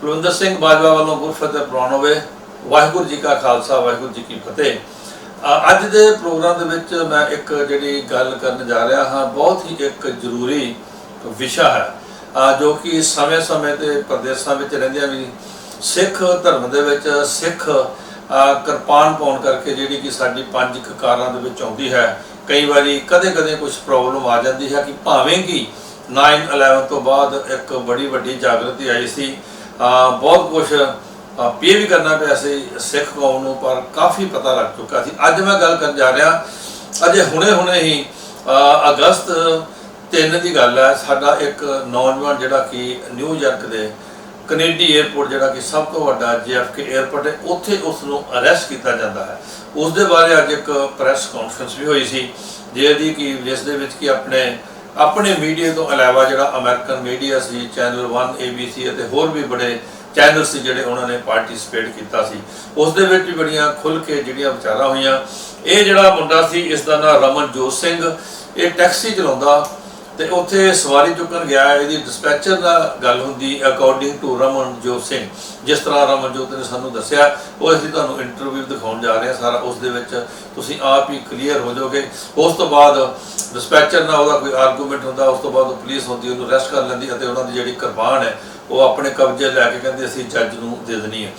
ਕੁਲਵਿੰਦਰ ਸਿੰਘ ਬਾਜਵਾ ਵੱਲੋਂ ਗੁਰਫਤਿਹ ਪ੍ਰਵਾਨ ਹੋਵੇ, ਵਾਹਿਗੁਰੂ ਜੀ ਕਾ ਖਾਲਸਾ, ਵਾਹਿਗੁਰੂ ਜੀ ਕੀ ਫਤਿਹ। ਅੱਜ ਦੇ ਪ੍ਰੋਗਰਾਮ ਦੇ ਵਿੱਚ ਮੈਂ ਇੱਕ ਜਿਹੜੀ ਗੱਲ ਕਰਨ ਜਾ ਰਿਹਾ ਹਾਂ, ਬਹੁਤ ਹੀ ਇੱਕ ਜ਼ਰੂਰੀ ਵਿਸ਼ਾ ਹੈ ਜੋ ਕਿ ਸਮੇਂ-ਸਮੇਂ ਤੇ ਪ੍ਰਦੇਸ਼ਾਂ ਵਿੱਚ ਰਹਿੰਦਿਆਂ ਵੀ ਸਿੱਖ ਧਰਮ ਦੇ ਵਿੱਚ ਸਿੱਖ ਕਿਰਪਾਨ ਪਾਉਣ ਕਰਕੇ ਜਿਹੜੀ ਕਿ ਸਾਡੀ ਪੰਜ ਕਕਾਰਾਂ ਦੇ ਵਿੱਚ ਆਉਂਦੀ ਹੈ, ਕਈ ਵਾਰੀ ਕਦੇ-ਕਦੇ ਕੁਝ ਪ੍ਰੋਬਲਮ ਆ ਜਾਂਦੀ ਹੈ ਕਿ ਭਾਵੇਂ ਕਿ 9/11 ਤੋਂ ਬਾਅਦ ਇੱਕ ਬੜੀ ਵੱਡੀ ਜਾਗਰਤੀ ਆਈ ਸੀ ਬਹੁਤ ਕੁਝ ਪੇ ਵੀ ਕਰਨਾ ਪਿਆ ਸੀ, ਸਿੱਖ ਕੌਮ ਨੂੰ, ਪਰ ਕਾਫੀ ਪਤਾ ਲੱਗ ਚੁੱਕਾ ਸੀ। ਅੱਜ ਮੈਂ ਗੱਲ ਕਰਨ ਜਾ ਰਿਹਾ, ਅਜੇ ਹੁਣੇ-ਹੁਣੇ ਹੀ ਅਗਸਤ 3 ਦੀ ਗੱਲ ਹੈ, ਸਾਡਾ ਇੱਕ ਨੌਜਵਾਨ ਜਿਹੜਾ ਕਿ ਨਿਊਯਾਰਕ ਦੇ ਕੈਨੇਡੀ 에ਅਰਪੋਰਟ ਜਿਹੜਾ ਕਿ ਸਭ ਤੋਂ ਵੱਡਾ JFK 에ਅਰਪੋਰਟ ਹੈ, ਉੱਥੇ ਉਸ ਨੂੰ ਅਰੈਸਟ ਕੀਤਾ ਜਾਂਦਾ ਹੈ। ਉਸ ਦੇ ਬਾਰੇ ਅੱਜ ਇੱਕ ਪ੍ਰੈਸ ਕਾਨਫਰੰਸ ਵੀ ਹੋਈ ਸੀ, ਜਿਹਦੀ ਕਿ, ਜਿਸ ਦੇ ਵਿੱਚ ਕਿ ਆਪਣੇ ਆਪਣੇ ਮੀਡੀਆ ਤੋਂ ਇਲਾਵਾ ਜਿਹੜਾ ਅਮਰੀਕਨ ਮੀਡੀਆ ਸੀ ਚੈਨਲ 1 ABC ਅਤੇ ਹੋਰ ਵੀ ਬੜੇ ਚੈਨਲ ਸੀ ਜਿਹੜੇ ਉਹਨਾਂ ਨੇ ਪਾਰਟਿਸਿਪੇਟ ਕੀਤਾ ਸੀ। ਉਸ ਦੇ ਵਿੱਚ ਵੀ ਬੜੀਆਂ ਖੁੱਲ ਕੇ ਜਿਹੜੀਆਂ ਵਿਚਾਰਾਂ ਹੋਈਆਂ। ਇਹ ਜਿਹੜਾ ਮੁੰਡਾ ਸੀ, ਇਸ ਦਾ ਨਾਮ ਰਮਨਜੋਤ ਸਿੰਘ। ਇਹ ਟੈਕਸੀ ਚਲਾਉਂਦਾ ਤੇ ਉੱਥੇ ਸਵਾਰੀ ਚੁੱਕਣ ਗਿਆ, ਇਹਦੀ ਡਿਸਪੈਚਰ ਨਾਲ ਗੱਲ ਹੁੰਦੀ ਅਕੋਰਡਿੰਗ ਟੂ ਰਮਨਜੋਤ ਸਿੰਘ, ਜਿਸ ਤਰ੍ਹਾਂ ਰਮਨਜੋਤ ਨੇ ਸਾਨੂੰ ਦੱਸਿਆ, ਉਹ ਅਸੀਂ ਤੁਹਾਨੂੰ ਇੰਟਰਵਿਊ ਦਿਖਾਉਣ ਜਾ ਰਹੇ ਹਾਂ ਸਾਰਾ, ਉਸ ਦੇ ਵਿੱਚ ਤੁਸੀਂ ਆਪ ਹੀ ਕਲੀਅਰ ਹੋ ਜਾਓਗੇ। ਉਸ ਤੋਂ ਬਾਅਦ ਡਿਸਪੈਚਰ ਨਾਲ ਉਹਦਾ ਕੋਈ ਆਰਗੂਮੈਂਟ ਹੁੰਦਾ, ਉਸ ਤੋਂ ਬਾਅਦ ਉਹ ਪੁਲਿਸ ਹੁੰਦੀ, ਉਹਨੂੰ ਅਰੈਸਟ ਕਰ ਲੈਂਦੀ ਅਤੇ ਉਹਨਾਂ ਦੀ ਜਿਹੜੀ ਕੁਰਬਾਨ ਹੈ, ਉਹ ਆਪਣੇ ਕਬਜ਼ੇ ਲੈ ਕੇ ਕਹਿੰਦੇ ਅਸੀਂ ਜੱਜ ਨੂੰ ਦੇ ਦੇਣੀ ਹੈ।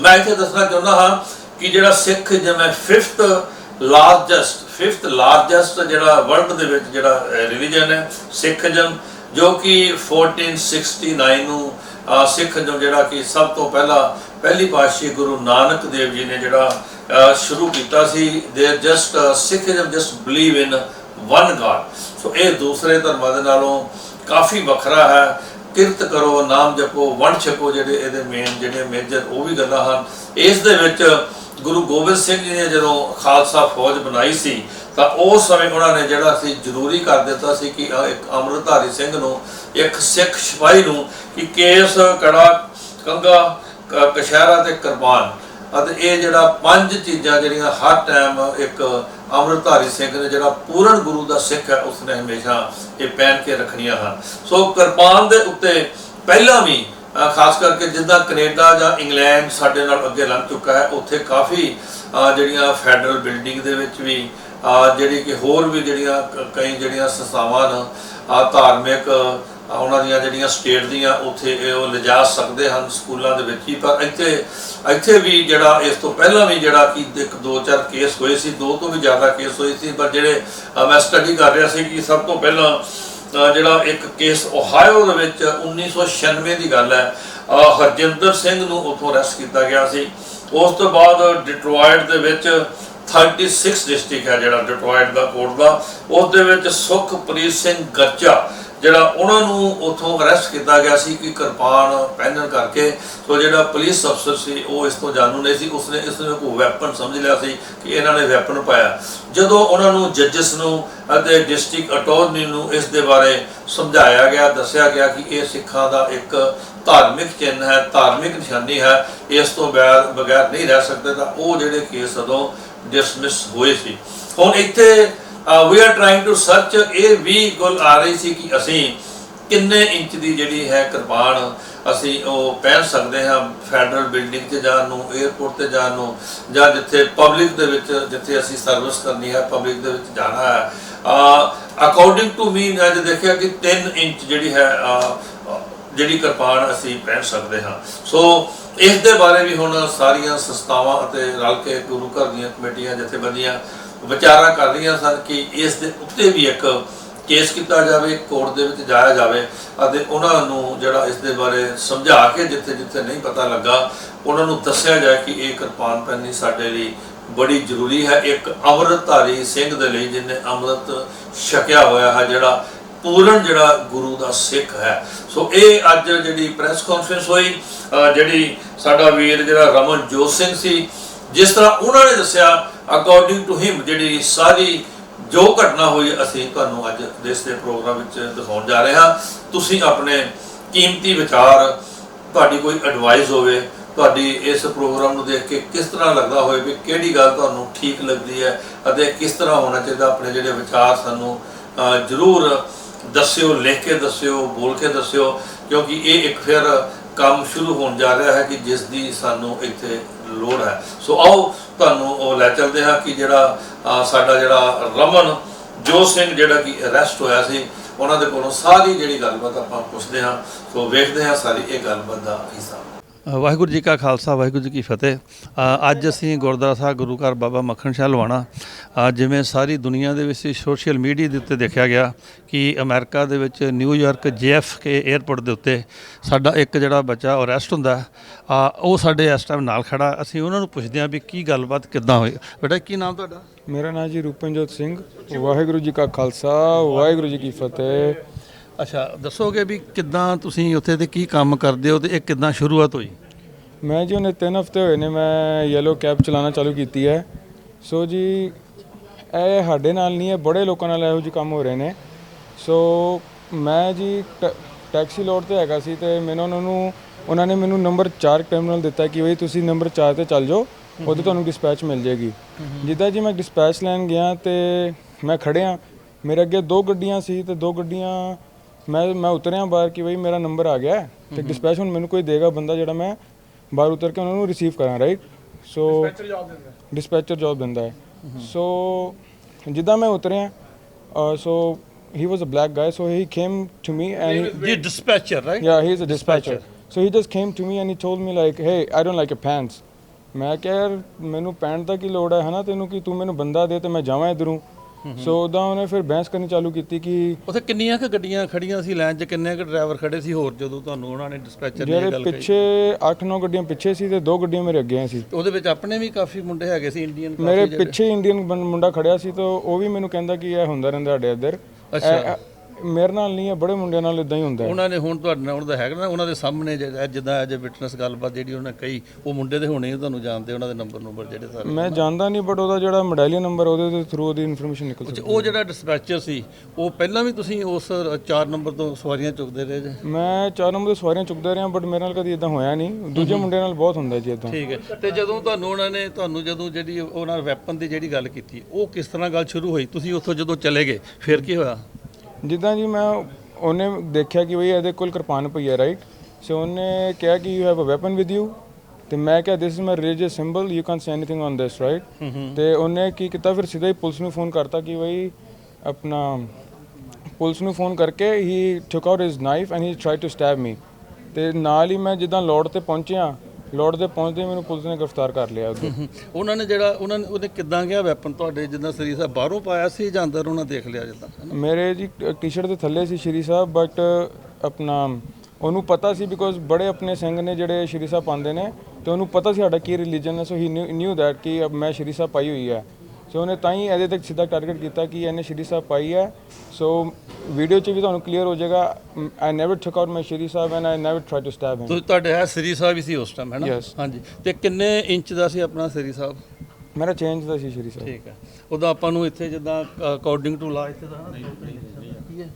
ਮੈਂ ਇੱਥੇ ਦੱਸਣਾ ਚਾਹੁੰਦਾ ਹਾਂ ਕਿ ਜਿਹੜਾ ਸਿੱਖ, ਜਿਵੇਂ 5th ਲਾਰਜੈਸਟ 5th ਲਾਰਜੈਸਟ ਜਿਹੜਾ ਵਰਲਡ ਦੇ ਵਿੱਚ ਜਿਹੜਾ ਰਿਲੀਜਨ ਹੈ ਸਿੱਖਜਮ ਜੋ ਕਿ 1469 ਨੂੰ ਸਿੱਖ ਸਿੱਖਜਮ ਜਿਹੜਾ ਕਿ ਸਭ ਤੋਂ ਪਹਿਲਾਂ ਪਹਿਲੀ ਪਾਤਸ਼ਾਹੀ ਗੁਰੂ ਨਾਨਕ ਦੇਵ ਜੀ ਨੇ ਜਿਹੜਾ ਸ਼ੁਰੂ ਕੀਤਾ ਸੀ they just Sikhism just believe in one God so ਇਹ ਦੂਸਰੇ ਧਰਮਾਂ ਦੇ ਨਾਲੋਂ ਕਾਫੀ ਵੱਖਰਾ ਹੈ। ਕਿਰਤ ਕਰੋ, ਨਾਮ ਜਪੋ, ਵੰਡ ਛਕੋ ਜਿਹੜੇ ਇਹਦੇ ਮੇਨ ਜਿਹੜੇ ਮੇਜਰ ਉਹ ਵੀ ਗੱਲਾਂ ਹਨ। ਇਸ ਦੇ ਵਿੱਚ ਗੁਰੂ ਗੋਬਿੰਦ ਸਿੰਘ ਜੀ ਨੇ ਜਦੋਂ ਖਾਲਸਾ ਫੌਜ ਬਣਾਈ ਸੀ, ਤਾਂ ਉਸ ਸਮੇਂ ਉਹਨਾਂ ਨੇ ਜਿਹੜਾ ਸੀ ਜ਼ਰੂਰੀ ਕਰ ਦਿੱਤਾ ਸੀ ਕਿ ਇੱਕ ਅੰਮ੍ਰਿਤਧਾਰੀ ਸਿੰਘ ਨੂੰ, ਇੱਕ ਸਿੱਖ ਸਿਪਾਹੀ ਨੂੰ ਕਿ ਕੇਸ, ਕੜਾ, ਕੰਗਾ ਕਸ਼ਹਿਰਾ ਕਛਹਿਰਾ ਤੇ ਕੁਰਬਾਨ। ਅਤੇ ਇਹ ਜਿਹੜਾ ਪੰਜ ਚੀਜ਼ਾਂ ਜਿਹੜੀਆਂ ਹਰ ਟਾਈਮ ਇੱਕ ਅੰਮ੍ਰਿਤਧਾਰੀ ਸਿੰਘ ਨੇ, ਜਿਹੜਾ ਪੂਰਨ ਗੁਰੂ ਦਾ ਸਿੱਖ ਹੈ, ਉਸਨੇ ਹਮੇਸ਼ਾ ਇਹ ਪਹਿਨ ਕੇ ਰੱਖਣੀਆਂ ਹਨ। ਸੋ ਕਿਰਪਾਨ ਦੇ ਉੱਤੇ ਪਹਿਲਾਂ ਵੀ ਖਾਸ ਕਰਕੇ ਜਿੱਦਾਂ ਕੈਨੇਡਾ ਜਾਂ ਇੰਗਲੈਂਡ ਸਾਡੇ ਨਾਲ ਅੱਗੇ ਲੰਘ ਚੁੱਕਾ ਹੈ, ਉੱਥੇ ਕਾਫੀ ਜਿਹੜੀਆਂ ਫੈਡਰਲ ਬਿਲਡਿੰਗ ਦੇ ਵਿੱਚ ਵੀ ਜਿਹੜੀ ਕਿ ਹੋਰ ਵੀ ਜਿਹੜੀਆਂ ਕ- ਕਈ ਜਿਹੜੀਆਂ ਸੰਸਥਾਵਾਂ ਨੇ ਧਾਰਮਿਕ ਉਹਨਾਂ ਦੀਆਂ ਜਿਹੜੀਆਂ ਸਟੇਟ ਦੀਆਂ ਉੱਥੇ ਇਹ ਉਹ ਲਿਜਾ ਸਕਦੇ ਹਨ ਸਕੂਲਾਂ ਦੇ ਵਿੱਚ ਹੀ, ਪਰ ਇੱਥੇ ਇੱਥੇ ਵੀ ਜਿਹੜਾ ਇਸ ਤੋਂ ਪਹਿਲਾਂ ਵੀ ਜਿਹੜਾ ਕਿ ਇੱਕ ਦੋ ਚਾਰ ਕੇਸ ਹੋਏ ਸੀ, ਦੋ ਤੋਂ ਵੀ ਜ਼ਿਆਦਾ ਕੇਸ ਹੋਏ ਸੀ, ਪਰ ਜਿਹੜੇ ਮੈਂ ਸਟੱਡੀ ਕਰ ਰਿਹਾ ਸੀ ਕਿ ਸਭ ਤੋਂ ਪਹਿਲਾਂ ਜਿਹੜਾ ਇੱਕ ਕੇਸ ਓਹਾਇਓ ਦੇ ਵਿੱਚ 1996 ਦੀ ਗੱਲ ਹੈ ਹਰਜਿੰਦਰ ਸਿੰਘ ਨੂੰ ਉੱਥੋਂ ਅਰੈਸਟ ਕੀਤਾ ਗਿਆ ਸੀ। ਉਸ ਤੋਂ ਬਾਅਦ ਡਿਟਰੋਇਟ ਦੇ ਵਿੱਚ 36 ਡਿਸਟ੍ਰਿਕਟ ਹੈ ਜਿਹੜਾ ਡਿਟਰੋਇਟ ਦਾ ਕੋਰਟ ਦਾ। ਉਸ ਦੇ ਵਿੱਚ ਸੁਖਪ੍ਰੀਤ ਸਿੰਘ ਗੱਚਾ ਜਿਹੜਾ ਉਹਨਾਂ ਨੂੰ ਉੱਥੋਂ ਅਰੈਸਟ ਕੀਤਾ ਗਿਆ ਸੀ ਕਿ ਕਿਰਪਾਨ ਪਹਿਨਣ ਕਰਕੇ, ਸੋ ਜਿਹੜਾ ਪੁਲਿਸ ਅਫਸਰ ਸੀ, ਉਹ ਇਸ ਤੋਂ ਜਾਣੂ ਨਹੀਂ ਸੀ। ਉਸਨੇ ਇਸ ਨੂੰ ਕੋਈ ਵੈਪਨ ਸਮਝ ਲਿਆ ਸੀ ਕਿ ਇਹਨਾਂ ਨੇ ਵੈਪਨ ਪਾਇਆ। ਜਦੋਂ ਉਹਨਾਂ ਨੂੰ ਜੱਜਸ ਨੂੰ ਅਤੇ ਡਿਸਟ੍ਰਿਕਟ ਅਟਾਰਨੀ ਨੂੰ ਇਸ ਦੇ ਬਾਰੇ ਸਮਝਾਇਆ ਗਿਆ, ਦੱਸਿਆ ਗਿਆ ਕਿ ਇਹ ਸਿੱਖਾਂ ਦਾ ਇੱਕ ਧਾਰਮਿਕ ਚਿੰਨ੍ਹ ਹੈ, ਧਾਰਮਿਕ ਨਿਸ਼ਾਨੀ ਹੈ, ਇਸ ਤੋਂ ਬਗੈਰ ਬਗੈਰ ਨਹੀਂ ਰਹਿ ਸਕਦੇ, ਤਾਂ ਉਹ ਜਿਹੜੇ ਕੇਸ ਉਦੋਂ ਡਿਸਮਿਸ ਹੋਏ ਸੀ। ਹੁਣ ਇੱਥੇ we are trying to search ਇਹ ਵੀ ਗੁੱਲ ਆ ਰਹੀ ਸੀ ਕਿ ਅਸੀਂ ਕਿੰਨੇ ਇੰਚ ਦੀ ਜਿਹੜੀ ਹੈ ਕਿਰਪਾਨ ਅਸੀਂ ਉਹ ਪਹਿਨ ਸਕਦੇ ਹਾਂ ਫੈਡਰਲ ਬਿਲਡਿੰਗ ਤੇ ਜਾਣ ਨੂੰ 에어ਪੋਰਟ ਤੇ ਜਾਣ ਨੂੰ, ਜਾਂ ਜਿੱਥੇ ਪਬਲਿਕ ਦੇ ਵਿੱਚ, ਜਿੱਥੇ ਅਸੀਂ ਸਰਵਿਸ ਕਰਨੀ ਹੈ ਪਬਲਿਕ ਦੇ ਵਿੱਚ ਜਾਣਾ ਹੈ। ਅਕੋਰਡਿੰਗ ਟੂ ਮੀ ਮੈਂ ਜੇ ਦੇਖਿਆ ਕਿ 3 ਇੰਚ ਜਿਹੜੀ ਹੈ ਜਿਹੜੀ ਕਿਰਪਾਨ ਅਸੀਂ ਪਹਿਨ ਸਕਦੇ ਹਾਂ। ਸੋ ਇਸ ਦੇ ਬਾਰੇ ਵੀ ਹੁਣ ਸਾਰੀਆਂ ਸੰਸਥਾਵਾਂ ਅਤੇ ਰਲ ਕੇ ਗੁਰੂ ਘਰ ਦੀਆਂ ਕਮੇਟੀਆਂ ਜਥੇਬੰਦੀਆਂ ਵਿਚਾਰਾਂ ਕਰ ਰਹੀਆਂ ਸਨ ਕਿ ਇਸ ਦੇ ਉੱਤੇ ਵੀ ਇੱਕ ਕੇਸ ਕੀਤਾ ਜਾਵੇ, ਕੋਰਟ ਦੇ ਵਿੱਚ ਜਾਇਆ ਜਾਵੇ ਅਤੇ ਉਹਨਾਂ ਨੂੰ ਜਿਹੜਾ ਇਸ ਦੇ ਬਾਰੇ ਸਮਝਾ ਕੇ ਜਿੱਥੇ ਜਿੱਥੇ ਨਹੀਂ ਪਤਾ ਲੱਗਾ, ਉਹਨਾਂ ਨੂੰ ਦੱਸਿਆ ਜਾਏ ਕਿ ਇਹ ਕਿਰਪਾਨ ਪਹਿਨਣੀ ਸਾਡੇ ਲਈ ਬੜੀ ਜ਼ਰੂਰੀ ਹੈ। ਇੱਕ ਅੰਮ੍ਰਿਤਧਾਰੀ ਸਿੰਘ ਦੇ ਲਈ ਜਿਹਨੇ ਅੰਮ੍ਰਿਤ ਛਕਿਆ ਹੋਇਆ ਹੈ, ਜਿਹੜਾ ਪੂਰਨ ਜਿਹੜਾ ਗੁਰੂ ਦਾ ਸਿੱਖ ਹੈ। ਸੋ ਇਹ ਅੱਜ ਜਿਹੜੀ ਪ੍ਰੈਸ ਕਾਨਫਰੰਸ ਹੋਈ ਜਿਹੜੀ ਸਾਡਾ ਵੀਰ ਜਿਹੜਾ ਰਮਨਜੋਤ ਸਿੰਘ ਸੀ, ਜਿਸ ਤਰ੍ਹਾਂ ਉਹਨਾਂ ਨੇ ਦੱਸਿਆ ਅਕੋਰਡਿੰਗ ਟੂ ਹਿਮ ਜਿਹੜੀ ਸਾਰੀ ਜੋ ਘਟਨਾ ਹੋਈ, ਅਸੀਂ ਤੁਹਾਨੂੰ ਅੱਜ ਦੇਸ਼ ਦੇ ਪ੍ਰੋਗਰਾਮ ਵਿੱਚ ਦਿਖਾਉਣ ਜਾ ਰਹੇ ਹਾਂ। ਤੁਸੀਂ ਆਪਣੇ ਕੀਮਤੀ ਵਿਚਾਰ, ਤੁਹਾਡੀ ਕੋਈ ਐਡਵਾਈਸ ਹੋਵੇ, ਤੁਹਾਡੀ ਇਸ ਪ੍ਰੋਗਰਾਮ ਨੂੰ ਦੇਖ ਕੇ ਕਿਸ ਤਰ੍ਹਾਂ ਲੱਗਦਾ ਹੋਵੇ ਵੀ ਕਿਹੜੀ ਗੱਲ ਤੁਹਾਨੂੰ ਠੀਕ ਲੱਗਦੀ ਹੈ ਅਤੇ ਕਿਸ ਤਰ੍ਹਾਂ ਹੋਣਾ ਚਾਹੀਦਾ, ਆਪਣੇ ਜਿਹੜੇ ਵਿਚਾਰ ਸਾਨੂੰ ਜ਼ਰੂਰ ਦੱਸਿਓ, ਲਿਖ ਕੇ ਦੱਸਿਓ, ਬੋਲ ਕੇ ਦੱਸਿਓ, ਕਿਉਂਕਿ ਇਹ ਇੱਕ ਫਿਰ ਕੰਮ ਸ਼ੁਰੂ ਹੋਣ ਜਾ ਰਿਹਾ ਹੈ ਕਿ ਜਿਸ ਦੀ ਸਾਨੂੰ ਇੱਥੇ ਲੋੜ ਹੈ। ਸੋ ਆਓ, ਤੁਹਾਨੂੰ ਉਹ ਲੈ ਚੱਲਦੇ ਹਾਂ ਕਿ ਜਿਹੜਾ ਸਾਡਾ ਜਿਹੜਾ ਰਮਨ ਜੋ ਸਿੰਘ ਜਿਹੜਾ ਕਿ ਅਰੈਸਟ ਹੋਇਆ ਸੀ, ਉਹਨਾਂ ਦੇ ਕੋਲੋਂ ਸਾਰੀ ਜਿਹੜੀ ਗੱਲਬਾਤ ਆਪਾਂ ਪੁੱਛਦੇ ਹਾਂ। ਸੋ ਵੇਖਦੇ ਹਾਂ ਸਾਰੀ ਇਹ ਗੱਲਬਾਤ ਦਾ ਹਿੱਸਾ। ਵਾਹਿਗੁਰੂ ਜੀ ਕਾ ਖਾਲਸਾ, ਵਾਹਿਗੁਰੂ ਜੀ ਕੀ ਫਤਿਹ। ਅੱਜ ਅਸੀਂ ਗੁਰਦੁਆਰਾ ਸਾਹਿਬ ਗੁਰੂ ਘਰ ਬਾਬਾ ਮੱਖਣ ਸ਼ਾਹ ਲਵਾਣਾ ਜਿਵੇਂ ਸਾਰੀ ਦੁਨੀਆ ਦੇ ਵਿੱਚ ਸੋਸ਼ਲ ਮੀਡੀਆ ਦੇ ਉੱਤੇ ਦੇਖਿਆ ਗਿਆ ਕਿ ਅਮਰੀਕਾ ਦੇ ਵਿੱਚ ਨਿਊਯਾਰਕ ਕੇ 에ਅਰਪੋਰਟ ਦੇ ਉੱਤੇ ਸਾਡਾ ਇੱਕ ਜਿਹੜਾ ਬੱਚਾ ਅਰੈਸਟ ਹੁੰਦਾ ਉਹ ਸਾਡੇ ਇਸ ਟਾਈਮ ਨਾਲ ਖੜਾ। ਅਸੀਂ ਉਹਨਾਂ ਨੂੰ ਪੁੱਛਦੇ ਹਾਂ ਵੀ ਕੀ ਗੱਲਬਾਤ ਕਿੱਦਾਂ ਹੋਈ? ਬੇਟਾ, ਕੀ ਨਾਮ ਤੁਹਾਡਾ? ਮੇਰਾ ਨਾਮ ਜੀ ਰੂਪਨਜੋਤ ਸਿੰਘ। ਵਾਹਿਗੁਰੂ ਜੀ ਕਾ ਖਾਲਸਾ, ਵਾਹਿਗੁਰੂ ਜੀ ਕੀ ਫਤਿਹ। ਅੱਛਾ ਦੱਸੋਗੇ ਵੀ ਕਿੱਦਾਂ ਤੁਸੀਂ ਉੱਥੇ ਤੇ ਕੀ ਕੰਮ ਕਰਦੇ ਹੋ ਤੇ ਇਹ ਕਿੱਦਾਂ ਸ਼ੁਰੂਆਤ ਹੋਈ? ਮੈਂ ਜੀ ਉਹਨੇ 3 ਹਫ਼ਤੇ ਹੋਏ ਨੇ ਮੈਂ ਯੈਲੋ ਕੈਬ ਚਲਾਉਣਾ ਚਾਲੂ ਕੀਤੀ ਹੈ। ਸੋ ਜੀ ਇਹ ਸਾਡੇ ਨਾਲ ਨਹੀਂ ਹੈ ਬੜੇ ਲੋਕਾਂ ਨਾਲ ਇਹੋ ਜਿਹੇ ਕੰਮ ਹੋ ਰਹੇ ਨੇ। ਸੋ ਮੈਂ ਜੀ ਟੈਕਸੀ ਲੋਡ ਤੇ ਹੈਗਾ ਸੀ ਤੇ ਮੈਨੂੰ ਉਹਨਾਂ ਨੂੰ ਉਹਨਾਂ ਨੇ ਮੈਨੂੰ ਨੰਬਰ 4 ਟਰਮੀਨਲ ਦਿੱਤਾ ਕਿ ਬਈ ਤੁਸੀਂ ਨੰਬਰ 4 ਤੇ ਚੱਲ ਜਾਓ ਉਹਦੇ ਤੁਹਾਨੂੰ ਡਿਸਪੈਚ ਮਿਲ ਜਾਏਗੀ। ਜਿੱਦਾਂ ਜੀ ਮੈਂ ਡਿਸਪੈਚ ਲੈਣ ਗਿਆ ਤੇ ਮੈਂ ਖੜਿਆ ਮੇਰੇ ਅੱਗੇ ਦੋ ਗੱਡੀਆਂ ਸੀ ਤੇ ਦੋ ਗੱਡੀਆਂ ਮੈਂ ਮੈਂ ਉਤਰਿਆ ਬਾਹਰ ਕਿ ਬਈ ਮੇਰਾ ਨੰਬਰ ਆ ਗਿਆ ਹੈ ਤੇ ਡਿਸਪੈਚ ਹੁਣ ਮੈਨੂੰ ਕੋਈ ਦੇਗਾ ਬੰਦਾ ਜਿਹੜਾ ਮੈਂ ਬਾਹਰ ਉਤਰ ਕੇ ਉਹਨਾਂ ਨੂੰ ਰਿਸੀਵ ਕਰਾਂ ਰਾਈਟ ਸੋ ਡਿਸਪੈਚਰ ਜੌਬ ਦਿੰਦਾ ਹੈ। ਸੋ ਜਿੱਦਾਂ ਮੈਂ ਉਤਰਿਆ so he was a black guy so he came to me and ਜੀ dispatcher right Yeah, he's a dispatcher. So he just came to me and he told me like, hey, I don't like your pants. ਮੈਂ ਕਿਹਾ ਯਾਰ ਮੈਨੂੰ pant ਦਾ ਕੀ ਲੋੜ ਹੈ ਹਨਾ? ਤੈਨੂੰ ਕਿ ਤੂੰ ਮੈਨੂੰ ਬੰਦਾ ਦੇ ਤੇ ਮੈਂ ਜਾਵਾਂ ਇਧਰੋਂ? ਸੋ ਉਦਾਂ ਉਹਨੇ ਫਿਰ ਬਹਿਸ ਕਰਨੀ ਚਾਲੂ ਕੀਤੀ ਕਿ ਉੱਥੇ ਕਿੰਨੀਆਂ ਕੁ ਗੱਡੀਆਂ ਖੜੀਆਂ ਸੀ ਲਾਈਨ 'ਚ ਕਿੰਨੇ ਕੁ ਡਰਾਈਵਰ ਖੜੇ ਸੀ? ਹੋਰ ਜਦੋਂ ਤੁਹਾਨੂੰ ਉਹਨਾਂ ਨੇ ਡਿਸਪੈਚਰ ਦੀ ਇਹ ਜਿਹੜੇ ਗੱਲ ਕਹੀ। ਪਿੱਛੇ 8-9 ਗੱਡੀਆਂ ਪਿੱਛੇ ਸੀ ਤੇ ਦੋ ਗੱਡੀਆਂ ਮੇਰੇ ਅੱਗੇ ਸੀ। ਉਹਦੇ ਵਿੱਚ ਆਪਣੇ ਵੀ ਕਾਫੀ ਮੁੰਡੇ ਹੈਗੇ ਸੀ ਇੰਡੀਅਨ ਮੇਰੇ ਪਿੱਛੇ ਇੰਡੀਅਨ ਮੁੰਡਾ ਖੜਿਆ ਸੀ ਤਾਂ ਉਹ ਵੀ ਮੈਨੂੰ ਕਹਿੰਦਾ ਕਿ ਇਹ ਹੁੰਦਾ ਰਹਿੰਦਾ ਸਾਡੇ ਇੱਧਰ। ਅੱਛਾ। ਮੇਰੇ ਨਾਲ ਨਹੀਂ ਹੈ ਬੜੇ ਮੁੰਡਿਆਂ ਨਾਲ ਇਦਾਂ ਹੀ ਹੁੰਦਾ ਹੈ। ਉਹਨਾਂ ਨੇ ਹੁਣ ਤੁਹਾਡੇ ਨਾਲ ਉਹਦਾ ਹੈਗਾ ਨਾ ਉਹਨਾਂ ਦੇ ਸਾਹਮਣੇ ਜਿੱਦਾਂ ਐਜ ਵਿਟਨੈਸ ਗੱਲਬਾਤ ਜਿਹੜੀ ਉਹਨਾਂ ਨੇ ਕਹੀ ਉਹ ਮੁੰਡੇ ਦੇ ਹੋਣੇ ਤੁਹਾਨੂੰ ਜਾਣਦੇ ਉਹਨਾਂ ਦੇ ਨੰਬਰ ਨੰਬਰ ਜਿਹੜੇ ਸਾਰੇ। ਮੈਂ ਜਾਣਦਾ ਨਹੀਂ ਬਟ ਉਹਦਾ ਜਿਹੜਾ ਮੈਡਾਲੀਅਨ ਨੰਬਰ ਉਹਦੇ ਦੇ ਥਰੂ ਉਹਦੀ ਇਨਫੋਰਮੇਸ਼ਨ ਨਿਕਲ ਸਕਦੀ ਉਹ ਜਿਹੜਾ ਡਿਸਪੈਚਰ ਸੀ ਉਹ ਪਹਿਲਾਂ ਵੀ ਤੁਸੀਂ ਉਸ 4 ਨੰਬਰ ਤੋਂ ਸਵਾਰੀਆਂ ਚੁੱਕਦੇ ਰਹੇ ਜੇ? ਮੈਂ ਚਾਰ ਨੰਬਰ ਦੇ ਸਵਾਰੀਆਂ ਚੁੱਕਦਾ ਰਿਹਾ ਬਟ ਮੇਰੇ ਨਾਲ ਕਦੀ ਇਦਾਂ ਹੋਇਆ ਨਹੀਂ। ਦੂਜੇ ਮੁੰਡੇ ਨਾਲ ਬਹੁਤ ਹੁੰਦਾ ਜੀ ਇਦਾਂ ਠੀਕ ਹੈ ਤੇ ਜਦੋਂ ਤੁਹਾਨੂੰ ਉਹਨਾਂ ਨੇ ਤੁਹਾਨੂੰ ਜਦੋਂ ਜਿਹੜੀ ਉਹਨਾਂ ਵੈਪਨ ਦੀ ਜਿਹੜੀ ਗੱਲ ਕੀਤੀ ਉਹ ਕਿਸ ਤਰ੍ਹਾਂ ਗੱਲ ਸ਼ੁਰੂ ਹੋਈ? ਤੁਸੀਂ ਉੱਥੋਂ ਜਦੋਂ ਚਲੇ ਗਏ ਫਿਰ ਕੀ ਹੋਇਆ? ਜਿੱਦਾਂ ਜੀ ਮੈਂ ਉਹਨੇ ਦੇਖਿਆ ਕਿ ਬਈ ਇਹਦੇ ਕੋਲ ਕਿਰਪਾਨ ਪਈ ਹੈ ਰਾਈਟ ਸੋ ਉਹਨੇ ਕਿਹਾ ਕਿ you have a weapon with you ਤੇ ਮੈਂ ਕਿਹਾ this is my religious symbol you can say anything on this right ਤੇ ਉਹਨੇ ਕੀ ਕੀਤਾ ਫਿਰ ਸਿੱਧਾ ਹੀ ਪੁਲਿਸ ਨੂੰ ਫੋਨ ਕਰਤਾ ਕਿ ਬਈ ਆਪਣਾ ਪੁਲਿਸ ਨੂੰ ਫੋਨ ਕਰਕੇ he took out his knife and he tried to stab me ਤੇ ਨਾਲ ਹੀ ਮੈਂ ਜਿੱਦਾਂ ਲੋਡ ਤੇ ਪਹੁੰਚਿਆ ਲੋਡ ਤੇ ਪਹੁੰਚਦੇ ਮੈਨੂੰ ਪੁਲਿਸ ਨੇ ਗ੍ਰਿਫਤਾਰ ਕਰ ਲਿਆ ਉੱਥੇ ਉਹਨਾਂ ਨੇ ਜਿਹੜਾ ਉਹਨਾਂ ਨੇ ਉਹਨੇ ਕਿੱਦਾਂ ਗਿਆ ਵੈਪਨ ਤੁਹਾਡੇ ਜਿੱਦਾਂ ਸਰੀਰ ਸਾਹਿਬ ਬਾਹਰੋਂ ਪਾਇਆ ਸੀ ਜਾਂ ਅੰਦਰ ਉਹਨਾਂ ਦੇਖ ਲਿਆ ਜਿੱਦਾਂ? ਹਨਾ? ਮੇਰੇ ਜੀ ਟੀ-ਸ਼ਰਟ ਦੇ ਥੱਲੇ ਸੀ ਸ਼੍ਰੀ ਸਾਹਿਬ ਬਟ ਆਪਣਾ ਉਹਨੂੰ ਪਤਾ ਸੀ ਬਿਕੋਜ਼ ਬੜੇ ਆਪਣੇ ਸਿੰਘ ਨੇ ਜਿਹੜੇ ਸ਼੍ਰੀ ਸਾਹਿਬ ਪਾਉਂਦੇ ਨੇ ਤੇ ਉਹਨੂੰ ਪਤਾ ਸੀ ਸਾਡਾ ਕੀ ਰਿਲੀਜਨ ਹੈ ਸੋ ਹੀ ਨਿਊ ਦੈਟ ਕਿ ਅਬ ਮੈਂ ਸ਼੍ਰੀ ਸਾਹਿਬ ਪਾਈ ਹੋਈ ਹੈ। ਸੋ ਉਹਨੇ ਤਾਂ ਹੀ ਇਹਦੇ ਤੱਕ ਸਿੱਧਾ ਟਾਰਗੇਟ ਕੀਤਾ ਕਿ ਇਹਨੇ ਸ਼੍ਰੀ ਸਾਹਿਬ ਪਾਈ ਹੈ। ਸੋ ਵੀਡੀਓ 'ਚ ਵੀ ਤੁਹਾਨੂੰ ਕਲੀਅਰ ਹੋ ਜਾਏਗਾ I never took out my Shri Sahib and I never try to stab him ਤੁਸੀਂ ਤੁਹਾਡੇ ਹੈ ਸ੍ਰੀ ਸਾਹਿਬ ਹੀ ਸੀ ਉਸ ਟਾਈਮ ਹੈਨਾ? Yes. ਹਾਂਜੀ। ਤੇ ਕਿੰਨੇ ਇੰਚ ਦਾ ਸੀ ਆਪਣਾ ਸ੍ਰੀ ਸਾਹਿਬ? ਮੇਰਾ ਚੇਂਜ ਦਾ ਸੀ ਸ਼੍ਰੀ ਸਾਹਿਬ। ਠੀਕ ਹੈ। ਉਹਦਾ ਆਪਾਂ ਨੂੰ ਇੱਥੇ ਜਿੱਦਾਂ ਅਕੋਰਡਿੰਗ ਟੂ ਲਾ ਇੱਥੇ ਦਾ ਕੀ ਹੈ।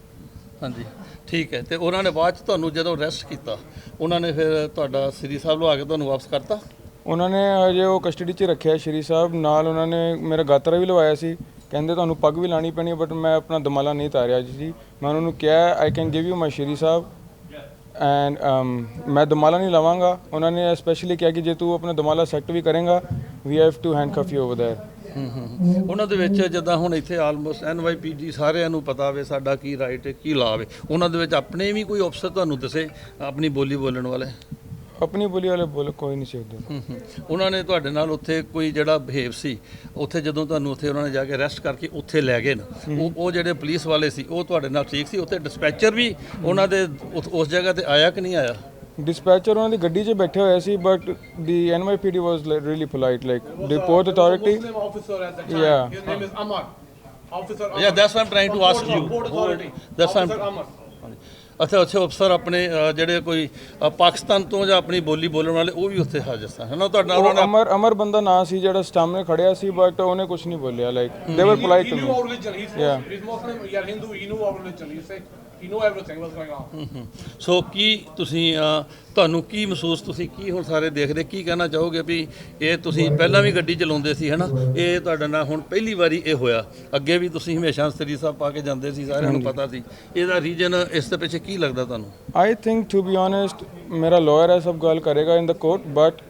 ਹਾਂਜੀ। ਠੀਕ ਹੈ। ਤੇ ਉਹਨਾਂ ਨੇ ਬਾਅਦ ਚ ਤੁਹਾਨੂੰ ਜਦੋਂ ਅਰੈਸਟ ਕੀਤਾ ਉਹਨਾਂ ਨੇ ਫਿਰ ਤੁਹਾਡਾ ਸ੍ਰੀ ਸਾਹਿਬ ਲਵਾ ਕੇ ਤੁਹਾਨੂੰ ਵਾਪਸ ਕਰਤਾ? ਉਹਨਾਂ ਨੇ ਹਜੇ ਉਹ ਕਸਟਡੀ 'ਚ ਰੱਖਿਆ ਸ਼੍ਰੀ ਸਾਹਿਬ ਨਾਲ ਉਹਨਾਂ ਨੇ ਮੇਰਾ ਗਾਤਰਾ ਵੀ ਲਵਾਇਆ ਸੀ ਕਹਿੰਦੇ ਤੁਹਾਨੂੰ ਪੱਗ ਵੀ ਲਾਣੀ ਪੈਣੀ ਬਟ ਮੈਂ ਆਪਣਾ ਦਮਾਲਾ ਨਹੀਂ ਤਾਰਿਆ ਜੀ ਮੈਂ ਉਹਨਾਂ ਨੂੰ ਕਿਹਾ I can give you my Sri Sahib and ਮੈਂ ਦਮਾਲਾ ਨਹੀਂ ਲਵਾਂਗਾ ਉਹਨਾਂ ਨੇ ਸਪੈਸ਼ਲੀ ਕਿਹਾ ਕਿ ਜੇ ਤੂੰ ਆਪਣਾ ਦਮਾਲਾ ਸੈੱਟ ਵੀ ਕਰੇਗਾ we have to handcuff you over there ਹੂੰ ਹੂੰ ਉਹਨਾਂ ਦੇ ਵਿੱਚ ਜਿੱਦਾਂ ਹੁਣ ਇੱਥੇ ਆਲਮੋਸਟ ਐਨਵਾਈਪੀਜੀ ਸਾਰਿਆਂ ਨੂੰ ਪਤਾ ਵੇ ਸਾਡਾ ਕੀ ਰਾਈਟ ਹੈ ਕੀ ਲਾ ਵੇ ਉਹਨਾਂ ਦੇ ਵਿੱਚ ਆਪਣੇ ਵੀ ਕੋਈ ਅਫਸਰ ਤੁਹਾਨੂੰ ਦੱਸੇ ਆਪਣੀ ਬੋਲੀ ਬੋਲਣ ਵਾਲੇ ਆਪਣੀ ਬੋਲੀ ਵਾਲੇ ਬੋਲ ਕੋਈ ਨਹੀਂ ਸਿੱਖਦੇ ਹੂੰ ਹੂੰ ਉਹਨਾਂ ਨੇ ਤੁਹਾਡੇ ਨਾਲ ਉੱਥੇ ਕੋਈ ਜਿਹੜਾ ਬਿਹੇਵ ਸੀ ਉੱਥੇ ਜਦੋਂ ਤੁਹਾਨੂੰ ਉੱਥੇ ਉਹਨਾਂ ਨੇ ਜਾ ਕੇ ਅਰੈਸਟ ਕਰਕੇ ਉੱਥੇ ਲੈ ਗਏ ਨਾ ਉਹ ਉਹ ਜਿਹੜੇ ਪੁਲਿਸ ਵਾਲੇ ਸੀ ਉਹ ਤੁਹਾਡੇ ਨਾਲ ਠੀਕ ਸੀ ਉੱਥੇ ਡਿਸਪੈਚਰ ਵੀ ਉਹਨਾਂ ਦੇ ਉਸ- ਉਸ ਜਗ੍ਹਾ ਤੇ ਆਇਆ ਕਿ ਨਹੀਂ ਆਇਆ ਡਿਸਪੈਚਰ ਉਹਨਾਂ ਦੀ ਗੱਡੀ 'ਚ ਬੈਠੇ ਹੋਏ ਸੀ but the NYPD was really polite like the port authority Muslim officer at the time. Yeah. His name is Amar. Officer Amar. Yeah, that's what I'm trying to ask you. Port Authority. That's what I'm- Officer Amar. ਅੱਛਾ ਅੱਛਾ ਅਫਸਰ ਆਪਣੇ ਅ, ਜਿਹੜੇ ਕੋਈ ਅ, ਪਾਕਿਸਤਾਨ ਤੋਂ ਜਾਂ ਆਪਣੀ ਬੋਲੀ ਬੋਲਣ ਵਾਲੇ ਉਹ ਵੀ ਉੱਥੇ ਹਾਜ਼ਰ ਸਨ ਹੈ ਨਾ ਤੁਹਾਡਾ ਉਹਨਾਂ ਉਹ ਨੇ ਅਮਰ ਅਮਰ ਬੰਦਾ ਨਾਂ ਸੀ ਜਿਹੜਾ ਸਾਹਮਣੇ ਖੜਿਆ ਸੀ ਬਟ ਉਹਨੇ ਕੁਝ ਨਹੀਂ ਬੋਲਿਆ like they were polite He too knew our religion. He's, Yeah. Muslim, he's Muslim, you're Hindu, he knew our religion. He said, He knew everything what's going on. So ਕੀ ਤੁਸੀਂ ਅ, ਤੁਹਾਨੂੰ ਕੀ ਮਹਿਸੂਸ ਤੁਸੀਂ ਕੀ ਹੁਣ ਸਾਰੇ ਦੇਖਦੇ ਕੀ ਕਹਿਣਾ ਚਾਹੋਗੇ ਵੀ ਇਹ ਤੁਸੀਂ ਪਹਿਲਾਂ ਵੀ ਗੱਡੀ ਚਲਾਉਂਦੇ ਸੀ ਹਨਾ ਇਹ ਤੁਹਾਡਾ ਨਾਲ ਹੁਣ ਪਹਿਲੀ ਵਾਰੀ ਇਹ ਹੋਇਆ ਅੱਗੇ ਵੀ ਤੁਸੀਂ ਹਮੇਸ਼ਾ ਸਰੀ ਸਾਹਿਬ ਪਾ ਕੇ ਜਾਂਦੇ ਸੀ ਸਾਰਿਆਂ ਨੂੰ ਪਤਾ ਸੀ ਇਹਦਾ ਰੀਜਨ ਇਸ ਦੇ ਪਿੱਛੇ ਕੀ ਲੱਗਦਾ ਤੁਹਾਨੂੰ I think to be honest, मेरा lawyer है सब गल करेगा in the court, but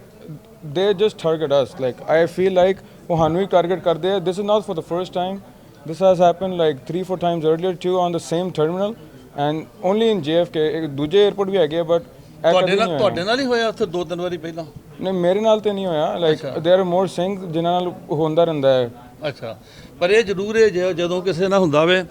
they just target us. Like I feel like वो ਸਾਨੂੰ ਹੀ target ਕਰਦੇ ਆ. This is not for the first time. This has happened like three four times earlier too on the same terminal And only in J F JFK ਦੂਜੇ airport ਵੀ ਹੈਗੇ but ਤੁਹਾਡੇ ਨਾਲ ਤੁਹਾਡੇ ਨਾਲ ਹੀ ਹੋਇਆ ਉੱਥੇ ਦੋ ਤਿੰਨ ਵਾਰੀ ਪਹਿਲਾਂ? ਨਹੀਂ ਮੇਰੇ ਨਾਲ ਤੇ ਨਹੀਂ ਹੋਇਆ। Like there are more Singh ਜਿਨ੍ਹਾਂ ਨਾਲ ਹੁੰਦਾ ਰਹਿੰਦਾ ਹੈ। ਅੱਛਾ। ਪਰ ਇਹ ਜ਼ਰੂਰ ਹੈ ਜਦੋਂ ਕਿਸੇ ਨਾਲ ਹੁੰਦਾ ਵੇ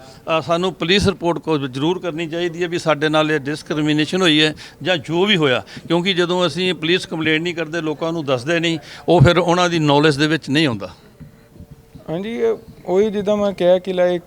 ਸਾਨੂੰ ਪੁਲਿਸ ਰਿਪੋਰਟ ਕੋ ਜ਼ਰੂਰ ਕਰਨੀ ਚਾਹੀਦੀ ਹੈ ਵੀ ਸਾਡੇ ਨਾਲ ਇਹ ਡਿਸਕ੍ਰਿਮੀਨੇਸ਼ਨ ਹੋਈ ਹੈ ਜਾਂ ਜੋ ਵੀ ਹੋਇਆ। ਕਿਉਂਕਿ ਜਦੋਂ ਅਸੀਂ ਪੁਲਿਸ ਕੰਪਲੇਂਟ ਨਹੀਂ ਕਰਦੇ ਲੋਕਾਂ ਨੂੰ ਦੱਸਦੇ ਨਹੀਂ ਉਹ ਫਿਰ ਉਹਨਾਂ ਦੀ ਨੌਲੇਜ ਦੇ ਵਿੱਚ ਨਹੀਂ ਆਉਂਦਾ। ਹਾਂਜੀ ਉਹੀ ਜਿੱਦਾਂ ਮੈਂ ਕਿਹਾ ਕਿ ਲਾਈਕ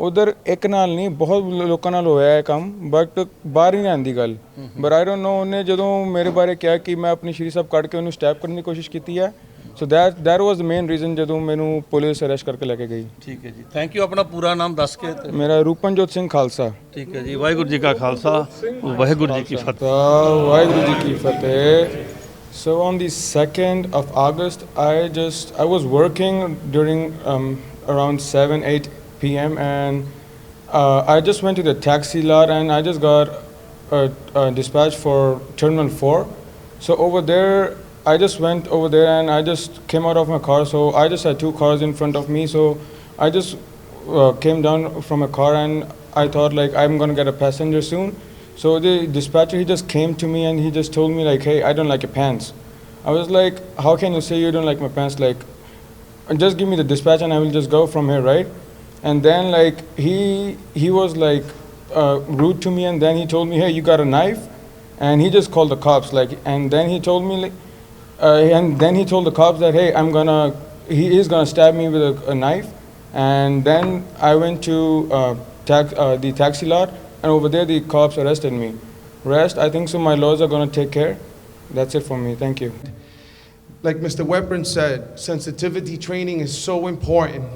ਉਧਰ ਇੱਕ ਨਾਲ ਨਹੀਂ ਬਹੁਤ ਲੋਕਾਂ ਨਾਲ ਹੋਇਆ ਹੈ ਕੰਮ ਬਟ ਬਾਹਰ ਹੀ ਨਹੀਂ ਆਂਦੀ ਗੱਲ। ਬਟ ਆਈ ਡੋਨਟ ਨੋ ਉਹਨੇ ਜਦੋਂ ਮੇਰੇ ਬਾਰੇ ਕਿਹਾ ਕਿ ਮੈਂ ਆਪਣੀ ਸ਼੍ਰੀ ਸਾਹਿਬ ਕੱਢ ਕੇ ਉਹਨੂੰ ਸਟੈਪ ਕਰਨ ਦੀ ਕੋਸ਼ਿਸ਼ ਕੀਤੀ ਹੈ। So that that was the main reason ਜਦੋਂ ਮੈਨੂੰ ਪੁਲਿਸ ਅਰੈਸਟ ਕਰਕੇ ਲੈ ਕੇ ਗਈ। ਠੀਕ ਹੈ ਜੀ। ਥੈਂਕ ਯੂ ਆਪਣਾ ਪੂਰਾ ਨਾਮ ਦੱਸ ਕੇ ਮੇਰਾ ਰੂਪਨਜੋਤ ਸਿੰਘ ਖਾਲਸਾ। ਠੀਕ ਹੈ ਜੀ। ਵਾਹਿਗੁਰੂ ਜੀ ਕਾ ਖਾਲਸਾ। ਵਾਹਿਗੁਰੂ ਜੀ ਕੀ ਫਤਿਹ। ਵਾਹਿਗੁਰੂ ਜੀ ਕੀ ਫਤਿਹ। So on the 2nd of August, I just I was working during um, around 7 8 p.m. and uh, I just went to the taxi lot and I just got a, a dispatch for Terminal 4. So over there, I just went over there and I just came out of my car. So I just had two cars in front of me. So I just uh, came down from a car and I thought like I'm gonna get a passenger soon. So the dispatcher he just came to me and he just told me like, hey, I don't like your pants. I was like, how can you say you don't like my pants? Like, just give me the dispatch and I will just go from here, right? And then like he he was like uh, rude to me and then he told me, hey, you got a knife, and he just called the cops. Like, and then he told me like, uh, and then he told the cops that hey, I'm gonna he is gonna stab me with a, a knife, and then I went to uh, tax, uh, the taxi lot, and over there the cops arrested me. Rest, I think so. My lawyers are gonna take care. That's it for me. Thank you. Like Mr. Webburn said, sensitivity training is so important.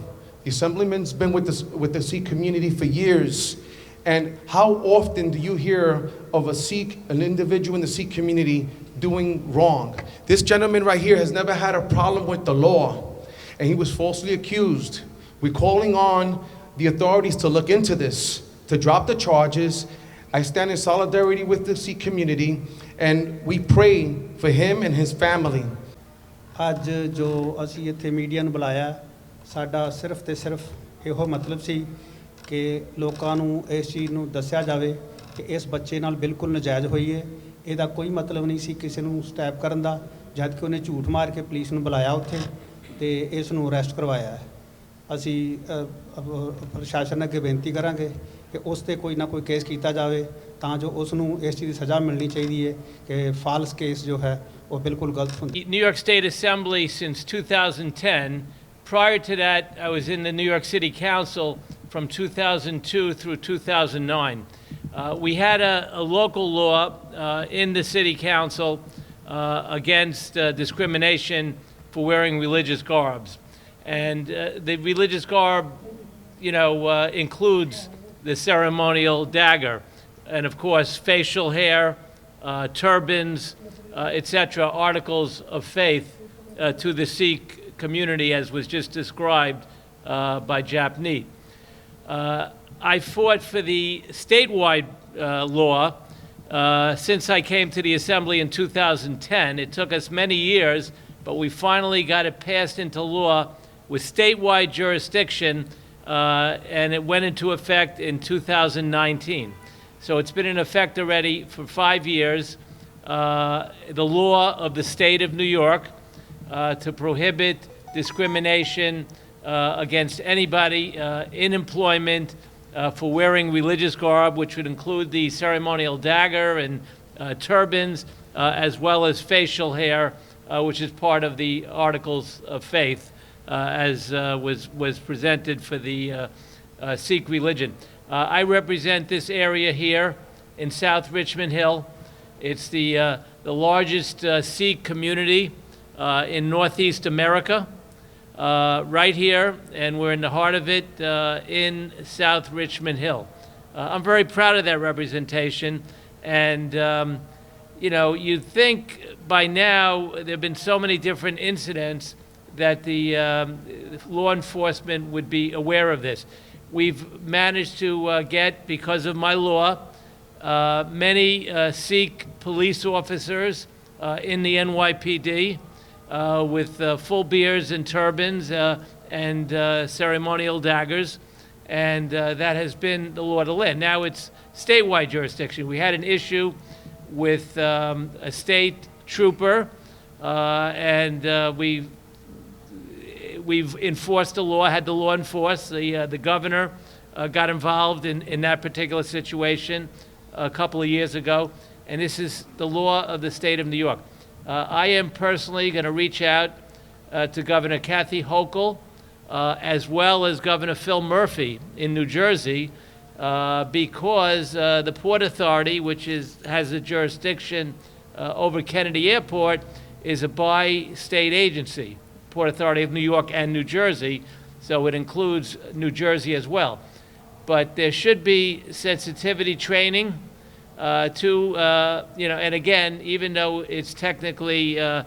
The Assemblyman's been with the, with the Sikh community for years. And how often do you hear of a Sikh, an individual in the Sikh community doing wrong? This gentleman right here has never had a problem with the law, and he was falsely accused. We're calling on the authorities to look into this, to drop the charges. I stand in solidarity with the Sikh community, and we pray for him and his family. ਅੱਜ ਜੋ ਅਸੀਂ ਇੱਥੇ media ਨੂੰ ਬੁਲਾਇਆ ਸਾਡਾ ਸਿਰਫ ਤੇ ਸਿਰਫ ਇਹੋ ਮਤਲਬ ਸੀ ਕਿ ਲੋਕਾਂ ਨੂੰ ਇਸ ਚੀਜ਼ ਨੂੰ ਦੱਸਿਆ ਜਾਵੇ ਕਿ ਇਸ ਬੱਚੇ ਨਾਲ ਬਿਲਕੁਲ ਨਜਾਇਜ਼ ਹੋਈ ਹੈ ਇਹਦਾ ਕੋਈ ਮਤਲਬ ਨਹੀਂ ਸੀ ਕਿਸੇ ਨੂੰ ਸਟੈਪ ਕਰਨ ਦਾ, ਜਦ ਕਿ ਉਹਨੇ ਝੂਠ ਮਾਰ ਕੇ ਪੁਲਿਸ ਨੂੰ ਬੁਲਾਇਆ ਉੱਥੇ ਤੇ ਇਸ ਨੂੰ ਅਰੈਸਟ ਕਰਵਾਇਆ ਹੈ ਅਸੀਂ ਪ੍ਰਸ਼ਾਸਨ ਅੱਗੇ ਬੇਨਤੀ ਕਰਾਂਗੇ ਕਿ ਉਸ ਤੇ ਕੋਈ ਨਾ ਕੋਈ ਕੇਸ ਕੀਤਾ ਜਾਵੇ ਤਾਂ ਜੋ ਉਸ ਨੂੰ ਇਸ ਚੀਜ਼ ਦੀ ਸਜ਼ਾ ਮਿਲਣੀ ਚਾਹੀਦੀ ਹੈ ਕਿ ਫਾਲਸ ਕੇਸ ਜੋ ਹੈ ਉਹ ਬਿਲਕੁਲ ਗਲਤ ਹੁੰਦੀ New York State Assembly 2010. Prior to that, I was in the New York City Council from 2002 through 2009. Uh, we had a, a local law uh, in the City Council uh, against uh, discrimination for wearing religious garbs. And uh, the religious garb, you know, uh, includes the ceremonial dagger, and of course, facial hair, turbans, etc., articles of faith to the Sikh community, as was just described uh, by Japneet. Uh, I fought for the statewide uh, law uh, since I came to the Assembly in 2010. It took us many years, but we finally got it passed into law with statewide jurisdiction, uh, and it went into effect in 2019. So it's been in effect already for five years. Uh, the law of the state of New York uh, to prohibit discrimination uh, against anybody uh, in employment uh, for wearing religious garb, which would include the ceremonial dagger and uh, turbans, uh, as well as facial hair, which is part of the Articles of Faith, as was, was presented for the Sikh religion. I represent this area here in South Richmond Hill. It's the, the largest Sikh community uh, in Northeast America, uh, right here, and we're in the heart of it uh, in South Richmond Hill. Uh, I'm very proud of that representation, and um, you know, you'd think by now there have been so many different incidents that the um, law enforcement would be aware of this. We've managed to uh, get, because of my law, uh, many Sikh police officers in the NYPD with uh, full beards and turbans uh, and uh, ceremonial daggers, and uh, that has been the law of the land. Now it's statewide jurisdiction. We had an issue with um, a state trooper, uh, and uh, we we've enforced the law, had the law enforced. The, uh, the governor uh, got involved in, in that particular situation a couple of years ago, and this is the law of the state of New York. Uh, I am personally going to reach out uh, to Governor Kathy Hochul, uh, as well as Governor Phil Murphy in New Jersey, uh, because uh, the Port Authority, which is, has a jurisdiction uh, over Kennedy Airport, is a bi-state agency, Port Authority of New York and New Jersey, so it includes New Jersey as well. But there should be sensitivity training uh, to, uh, you know, and again, even though it's technically uh,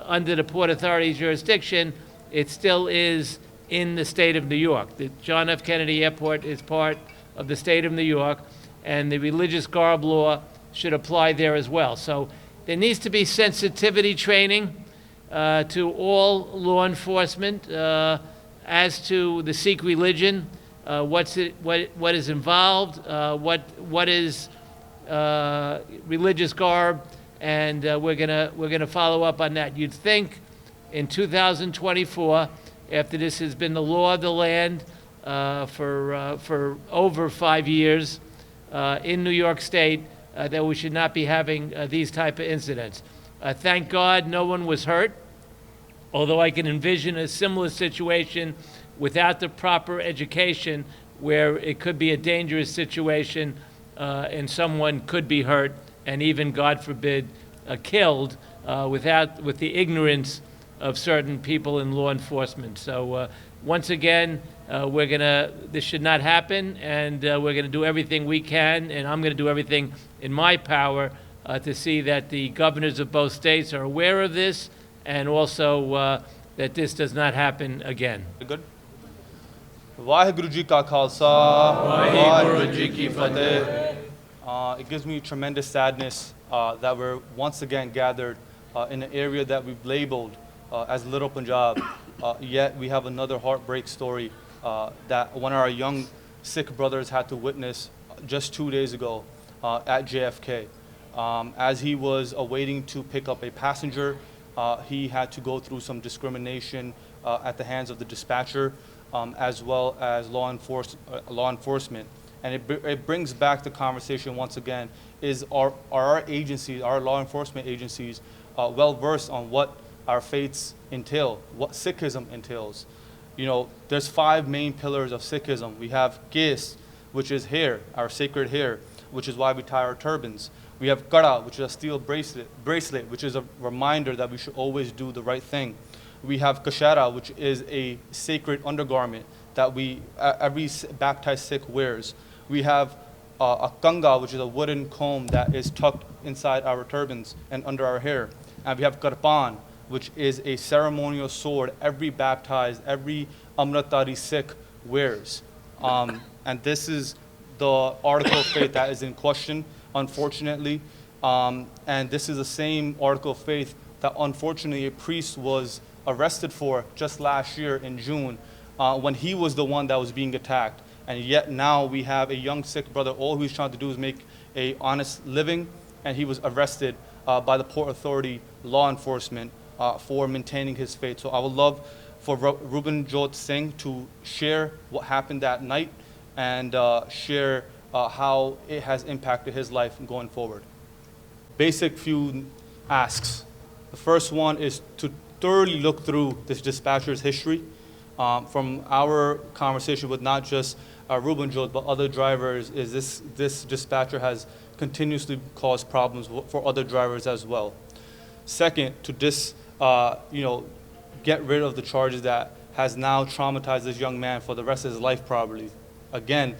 under the Port Authority's jurisdiction, it still is in the state of New York. The John F. Kennedy Airport is part of the state of New York, and the religious garb law should apply there as well. So there needs to be sensitivity training uh, to all law enforcement uh, as to the Sikh religion, uh, what's it, what, what is involved, uh, what, what is uh, religious garb, and uh, we're gonna, we're gonna follow up on that. You'd think in 2024, after this has been the law of the land uh, for, uh, for over five years uh, in New York State, that we should not be having these type of incidents. Thank God, no one was hurt, although I can envision a similar situation without the proper education where it could be a dangerous situation uh, and someone could be hurt and even, God forbid, uh, killed uh, without, with the ignorance of certain people in law enforcement. So, uh, once again, uh, we're gonna, this should not happen, and uh, we're gonna do everything we can, and I'm gonna do everything in my power uh, to see that the governors of both states are aware of this, and also uh, that this does not happen again. Good. Waheguru ji ਕਾ ਖਾਲਸਾ ਵਾਹਿਗੁਰੂ ਜੀ ਕੀ ਫਤਿਹ Uh, it gives me tremendous sadness uh, that we're once again gathered uh, in an area that we've labeled uh, as Little Punjab. Uh, yet we have another heartbreak story uh, that one of our young Sikh brothers had to witness just two days ago at JFK. Um, as he was awaiting to pick up a passenger, he had to go through some discrimination at the hands of the dispatcher, um, as well as law, enforce, law enforcement. And it, it brings back the conversation once again: Is are, are our agencies, our law enforcement agencies, uh, well versed on what our faiths entail, what Sikhism entails? You know, there's five main pillars of Sikhism. We have Kis, which is hair, our sacred hair, which is why we tie our turbans. We have Kada, which is a steel bracelet, bracelet, which is a reminder that we should always do the right thing. We have Kashara, which is a sacred undergarment that we every baptized Sikh wears. We have uh, a kanga, which is a wooden comb that is tucked inside our turbans and under our hair. And we have karpan, which is a ceremonial sword every baptized, every Amritari Sikh wears. Um, and this is the article of faith that is in question, unfortunately. Um, and this is the same article of faith that unfortunately a priest was arrested for just last year in June uh, when he was the one that was being attacked. And yet now we have a young Sikh brother, all he's trying to do is make a honest living, and he was arrested uh, by the Port Authority law enforcement uh, for maintaining his faith. So I would love for Ru- Ruben Jot Singh to share what happened that night and uh, share uh, how it has impacted his life going forward. Basic few asks. The first one is to thoroughly look through this dispatcher's history um, from our conversation with not just uh, Ruben Jot, but other drivers, is this, this dispatcher has continuously caused problems for other drivers as well. Second, to dis, uh, you know, get rid of the charges that has now traumatized this young man for the rest of his life probably. Again,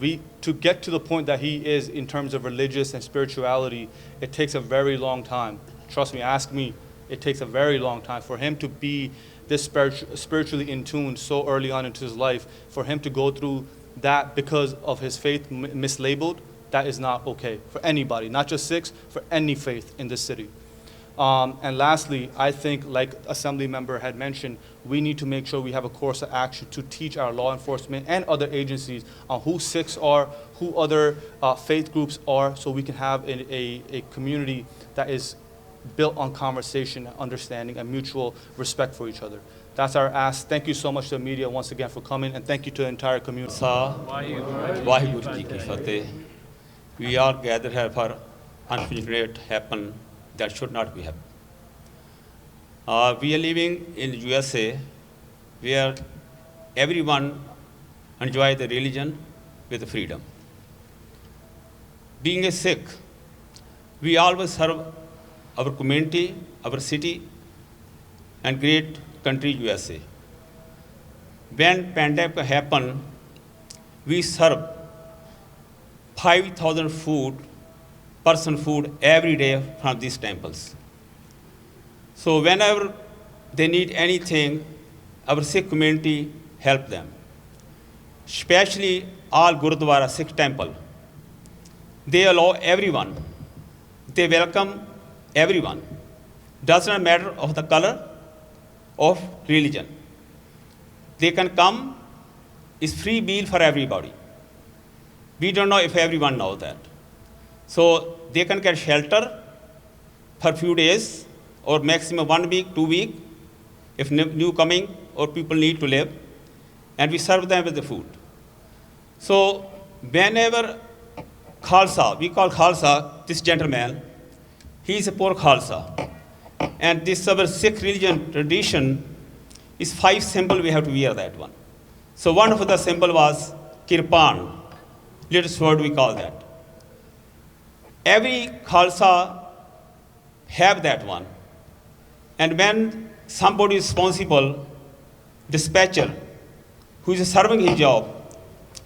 we to get to the point that he is in terms of religious and spirituality, it takes a very long time. Trust me, ask me, it takes a very long time for him to be this spiritu- spiritually in tune so early on into his life, for him to go through that because of his faith m- mislabeled, that is not okay for anybody, not just Sikhs, for any faith in this city. Um, and lastly, I think, like Assembly Member had mentioned, we need to make sure we have a course of action to teach our law enforcement and other agencies on who Sikhs are, who other uh, faith groups are, so we can have a, a, a community that is built on conversation, understanding, and mutual respect for each other. That's our ask. Thank you so much to the media once again for coming, and thank you to the entire community. We are gathered here for unfortunate happen that should not be happen. Uh, we are living in USA where everyone enjoy the religion with freedom. Being a Sikh, we always serve our community our city and great country usa when pandemic happened we serve 5000 food person food every day from these temples. So whenever they need anything our sikh community help them. Especially all gurudwara sikh temple. They allow everyone. They welcome everyone. Does not matter of the color of religion. They can come is free meal for everybody. We don't know if everyone knows that. So they can get shelter for few days or maximum one week two week if new coming or people need to live and we serve them with the food. So whenever khalsa we call khalsa this gentleman he is a poor khalsa. And this our sikh religion tradition is five symbol we have to wear that one. So one of the symbol was kirpan. Little sword we call that. Every khalsa have that one. And when somebody is responsible dispatcher who is serving his job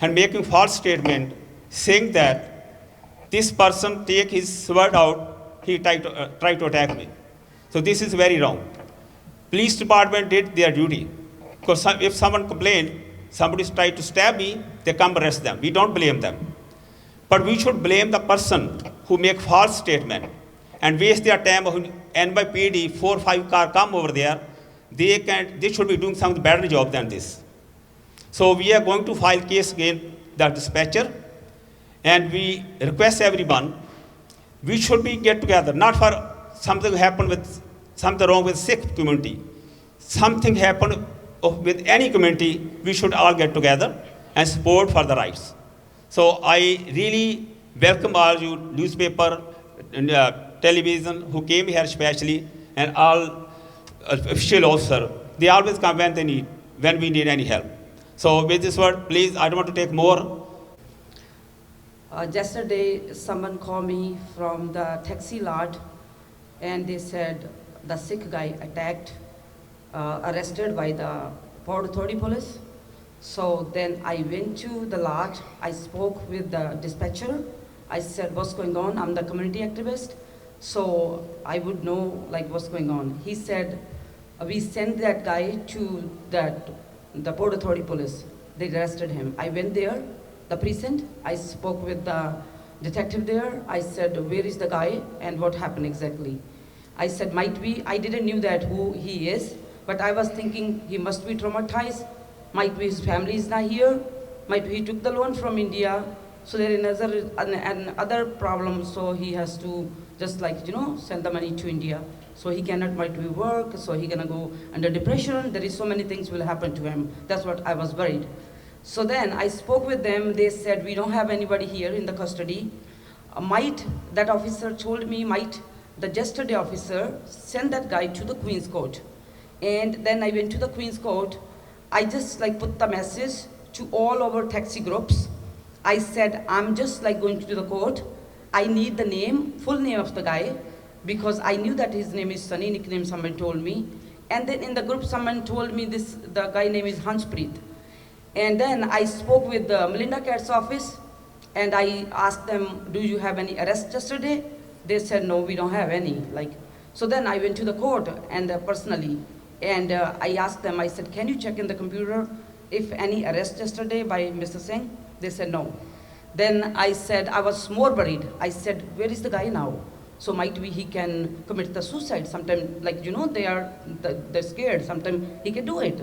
and making false statement saying that this person take his sword out he tried to, uh, tried to attack me so this is very wrong police department did their duty because some, if someone complained somebody tried to stab me they come arrest them we don't blame them but we should blame the person who make false statement and waste their time of NYPD, four five car come over there. They can they should be doing some better job than this. So we are going to file case against the dispatcher, and we request everyone. We should be get together, not for something happened with something wrong with Sikh community. Something happened with any community, we should all get together and support for the rights. So I really welcome all you newspaper and uh, television who came here especially and all uh, official officer. They always come when they need, when we need any help. So with this word, please, I don't want to take more. Uh, yesterday, someone called me from the taxi lot, and they said the Sikh guy attacked, uh, arrested by the Port Authority police. So then I went to the lot. I spoke with the dispatcher. I said, "What's going on? I'm the community activist, so I would know like what's going on." He said, "Uh, "We sent that guy to that the Port Authority police. They arrested him. I went there." The precinct. I spoke with the detective there. I said, where is the guy and what happened exactly? I said, might be, I didn't knew that who he is, but I was thinking he must be traumatized. Might be his family is not here. Might be he took the loan from India. So there is another, an, an other problem. So he has to just like, you know, send the money to India. So he cannot might be work. So he gonna go under depression. There is so many things will happen to him. That's what I was worried. So then I spoke with them. They said, we don't have anybody here in the custody. Uh, might, that officer told me, might the yesterday officer send that guy to the Queen's Court. And then I went to the Queen's Court. I just like put the message to all our taxi groups. I said, I'm just like going to the court. I need the name, full name of the guy, because I knew that his name is Sunny, nickname someone told me. And then in the group, someone told me this, the guy name is Hanspreet. And then I spoke with the Melinda Katz office and I asked them, do you have any arrests yesterday? They said, no, we don't have any. Like, so then I went to the court and uh, personally, and uh, I asked them, I said, can you check in the computer if any arrest yesterday by Mr. Singh? They said, no. Then I said, I was more worried. I said, where is the guy now? So might be he can commit the suicide sometime, like, you know, they are, they're scared, sometime he can do it.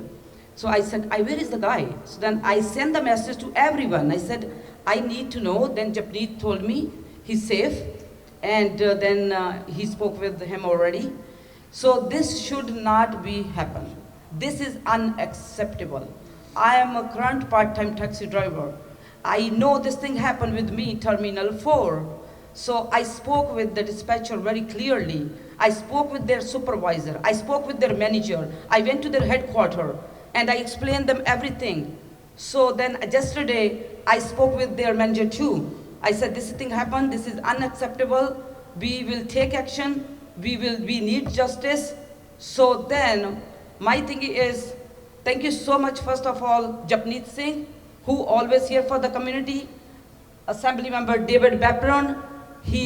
So I said, I, where is the guy? So then I sent the message to everyone. I said, I need to know. Then Japneet told me he's safe. And uh, then uh, he spoke with him already. So this should not be happen. This is unacceptable. I am a current part-time taxi driver. I know this thing happened with me, Terminal 4. So I spoke with the dispatcher very clearly. I spoke with their supervisor. I spoke with their manager. I went to their headquarters and I explained them everything. So then uh, yesterday I spoke with their manager too. I said this thing happened. This is unacceptable. We will take action. We will. We need justice. So then my thing is, thank you so much. First of all, Japneet Singh, who always here for the community. Assembly member David Bapron,